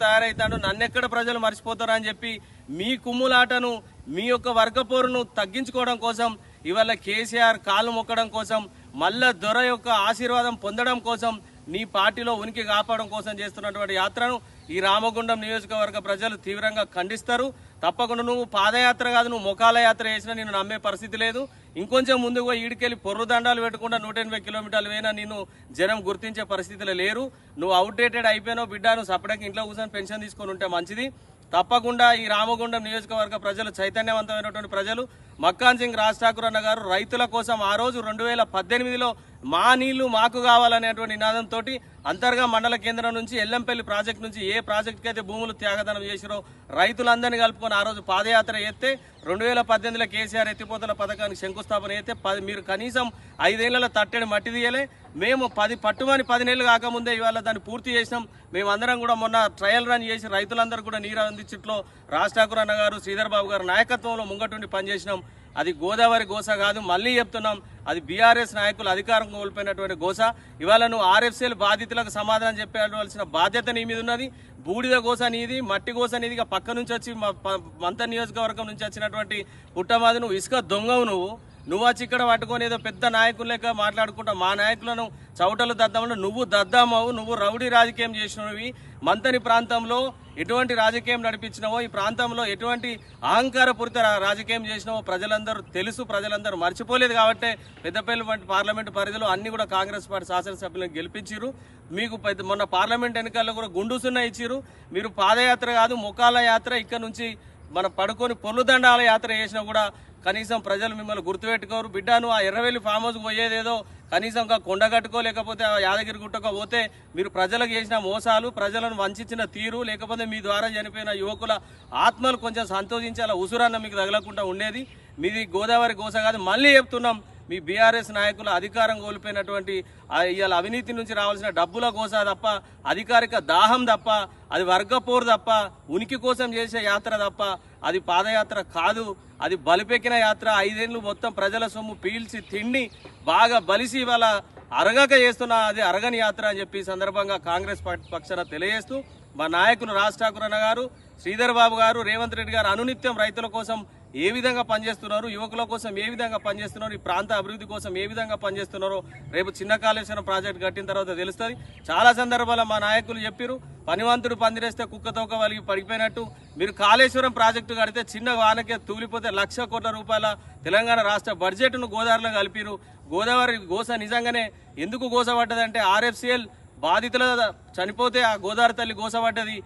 తయారైతాడు నన్నెక్కడ ప్రజలు మర్చిపోతారు అని చెప్పి మీ కుమ్ములాటను మీ యొక్క వర్గపోరును తగ్గించుకోవడం కోసం ఇవాళ కేసీఆర్ కాలు మొక్కడం కోసం మల్ల దొర యొక్క ఆశీర్వాదం పొందడం కోసం నీ పార్టీలో ఉనికి కాపాడడం కోసం చేస్తున్నటువంటి యాత్రను ఈ రామగుండం నియోజకవర్గ ప్రజలు తీవ్రంగా ఖండిస్తారు. తప్పకుండా నువ్వు పాదయాత్ర కాదు నువ్వు ముఖాల యాత్ర చేసినా నేను నమ్మే పరిస్థితి లేదు. ఇంకొంచెం ముందుకు ఈడికెళ్ళి పొర్రు దండాలు పెట్టకుండా నూట ఎనభై కిలోమీటర్లు పోయినా నేను జనం గుర్తించే పరిస్థితిలో లేరు. నువ్వు అవుట్డేటెడ్ అయిపోయినావు బిడ్డ నువ్వు సపరేట్గా ఇంట్లో కూర్చొని పెన్షన్ తీసుకొని ఉంటే మంచిది. తప్పకుండా ఈ రామగుండం నియోజకవర్గ ప్రజలు చైతన్యవంతమైనటువంటి ప్రజలు మక్కాన్ సింగ్ రాజ్ ఠాకూర్ అన్న గారు రైతుల కోసం ఆ రోజు రెండు వేల పద్దెనిమిదిలో మా నీళ్ళు మాకు కావాలనేటువంటి నినాదంతో అంతర్గా మండల కేంద్రం నుంచి ఎల్లంపల్లి ప్రాజెక్ట్ నుంచి ఏ ప్రాజెక్ట్కి అయితే భూములు త్యాగదనం చేసిరో రైతులందరినీ కలుపుకొని ఆ రోజు పాదయాత్ర ఎత్తే రెండు వేల పద్దెనిమిదిలో కేసీఆర్ ఎత్తిపోతల పథకానికి శంకుస్థాపన అయితే పది మీరు కనీసం ఐదేళ్ళలో తట్టడి మట్టి తీయలే. మేము పది పట్టుమని పది నెలలు కాకముందే ఇవాళ దాన్ని పూర్తి చేసినాం. మేమందరం కూడా మొన్న ట్రయల్ రన్ చేసి రైతులందరూ కూడా నీరు అందించట్లో రాజ్ ఠాకూర్ అన్న గారు శ్రీధర్ బాబు గారు నాయకత్వంలో ముంగటుండి పనిచేసినాం. అది గోదావరి గోస కాదు మళ్ళీ చెప్తున్నాం అది బీఆర్ఎస్ నాయకులు అధికారం కోల్పోయినటువంటి గోస. ఇవాళ నువ్వు ఆర్ఎఫ్సీఎల్ బాధితులకు సమాధానం చెప్పవలసిన బాధ్యత నీ మీద ఉన్నది. బూడిద గోస నీది మట్టి గోస నీది. పక్క నుంచి వచ్చి మంత నియోజకవర్గం నుంచి వచ్చినటువంటి పుట్టమాది నువ్వు ఇసుక దొంగవు నువ్వు. నువ్వు వచ్చి ఇక్కడ పట్టుకొని ఏదో పెద్ద నాయకులు లెక్క మాట్లాడుకుంటా మా నాయకులను చౌటలు దద్దామని నువ్వు దద్దామవు నువ్వు రౌడీ రాజకీయం చేసినవి. మంతని ప్రాంతంలో ఎటువంటి రాజకీయం నడిపించినవో ఈ ప్రాంతంలో ఎటువంటి అహంకారపూరిత రాజకీయం చేసినావో ప్రజలందరూ తెలుసు ప్రజలందరూ మర్చిపోలేదు కాబట్టి పెద్దపల్లి వంటి పార్లమెంటు పరిధిలో అన్ని కూడా కాంగ్రెస్ పార్టీ శాసనసభ్యులను గెలిపించారు మీకు పెద్ద మొన్న పార్లమెంట్ ఎన్నికల్లో కూడా గుండుసున్న ఇచ్చారు మీరు పాదయాత్ర కాదు ముఖాల యాత్ర. ఇక్కడ నుంచి మన పడుకొని పొల్లుదండాల యాత్ర చేసినా కూడా కనీసం ప్రజలు మిమ్మల్ని గుర్తుపెట్టుకోరు. బిడ్డాను ఆ ఎర్రవెల్లి ఫామ్ హౌస్కి పోయేదేదో కనీసం ఒక కొండ కట్టుకోలేకపోతే ఆ యాదగిరి గుట్టకు పోతే మీరు ప్రజలకు చేసిన మోసాలు ప్రజలను వంచిన తీరు లేకపోతే మీ ద్వారా చనిపోయిన యువకుల ఆత్మలు కొంచెం సంతోషించాల ఉసురన్న మీకు తగలకుండా ఉండేది. మీది గోదావరి గోస కాదు మళ్ళీ చెప్తున్నాం మీ బీఆర్ఎస్ నాయకులు అధికారం కోల్పోయినటువంటి ఇవాళ అవినీతి నుంచి రావాల్సిన డబ్బుల కోస తప్ప అధికారిక దాహం తప్ప అది వర్గపోరు తప్ప ఉనికి కోసం చేసే యాత్ర తప్ప అది పాదయాత్ర కాదు. అది బలిపెక్కిన యాత్ర. ఐదేళ్ళు మొత్తం ప్రజల సొమ్ము పీల్చి తిండి బాగా బలిసి ఇవాళ అరగక చేస్తున్న అది అరగని యాత్ర అని చెప్పి సందర్భంగా కాంగ్రెస్ పార్టీ పక్షాన తెలియజేస్తూ మా నాయకులు రాజ్ ఠాకూర్ అన్న గారు శ్రీధర్ బాబు గారు రేవంత్ రెడ్డి గారు అనునిత్యం రైతుల కోసం ఏ విధంగా పనిచేస్తున్నారు యువకుల కోసం ఏ విధంగా పనిచేస్తున్నారు ఈ ప్రాంత అభివృద్ధి కోసం ఏ విధంగా పనిచేస్తున్నారో రేపు చిన్న కాళేశ్వరం ప్రాజెక్ట్ కట్టిన తర్వాత తెలుస్తుంది. చాలా సందర్భాల్లో మా నాయకులు చెప్పారు పనివంతుడు పందిరేస్తే కుక్క తోక వలిగి పడిపోయినట్టు. మీరు కాళేశ్వరం ప్రాజెక్టు కడితే చిన్న వానకే తూలిపోతే లక్ష కోట్ల రూపాయల తెలంగాణ రాష్ట్ర బడ్జెట్ను గోదావరిలో కలిపిరు గోదావరి గోస నిజంగానే ఎందుకు గోస పడ్డదంటే ఆర్ఎఫ్సిఎల్ బాధితుల చనిపోతే ఆ గోదావరి తల్లి గోస పడ్డది.